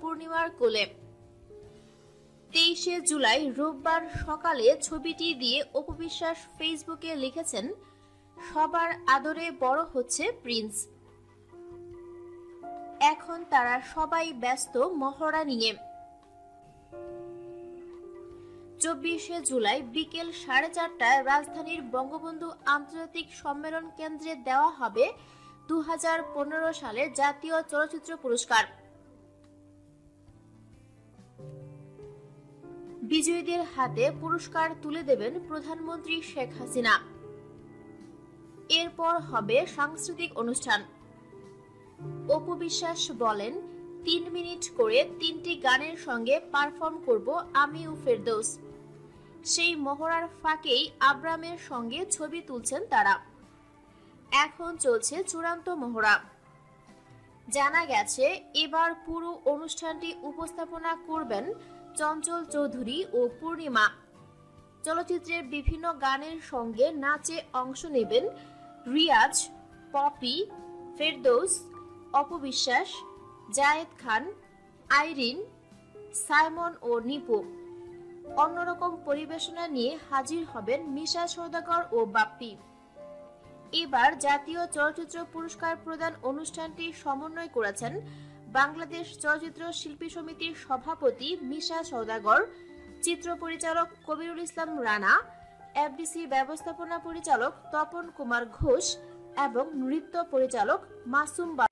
পূর্ণিমার কোলে। তেইশে জুলাই রোববার সকালে ছবিটি দিয়ে অপবিশ্বাস ফেসবুকে লিখেছেন, সবার আদরে বড় হচ্ছে প্রিন্স। এখন তারা সবাই ব্যস্ত মহড়া নিয়ে। চব্বিশে জুলাই বিকেল সাড়ে চারটায় রাজধানীর বঙ্গবন্ধু আন্তর্জাতিক সম্মেলন কেন্দ্রে দেওয়া হবে পনেরো সালের জাতীয় চলচ্চিত্র পুরস্কার। বিজয়ীদের হাতে পুরস্কার তুলে দেবেন প্রধানমন্ত্রী শেখ হাসিনা। এরপর হবে সাংস্কৃতিক অনুষ্ঠান। অপু বিশ্বাস বলেন, তিন মিনিট করে তিনটি গানের সঙ্গে পারফর্ম করব আমি ও ফেরদৌস। সেই মহড়ার ফাঁকেই আব্রামের সঙ্গে ছবি তুলছেন তারা। এখন চলছে চূড়ান্ত মহড়া জানা গেছে, এবার পুরো অনুষ্ঠানটি উপস্থাপনা করবেন চঞ্চল চৌধুরী ও পূর্ণিমা। চলচ্চিত্রের বিভিন্ন গানের সঙ্গে নাচে অংশ নেবেন রিয়াজ, পপি, ফেরদৌস, অপবিশ্বাস, জায়েদ খান, আইরিন, সাইমন ও নিপু। অন্যরকম পরিবেশনা নিয়ে হাজির হবেন মিশা সৌদাগর ও বাপ্পি। এবার জাতীয় চলচ্চিত্র পুরস্কার প্রদান অনুষ্ঠানটি সমন্বয় করেছেন বাংলাদেশ চলচ্চিত্র শিল্পী সমিতির সভাপতি মিশা সৌদাগর, চিত্র পরিচালক কবিরুল ইসলাম রানা এফডিসি ব্যবস্থাপনা পরিচালক তপন কুমার ঘোষ এবং নৃত্য পরিচালক মাসুম বা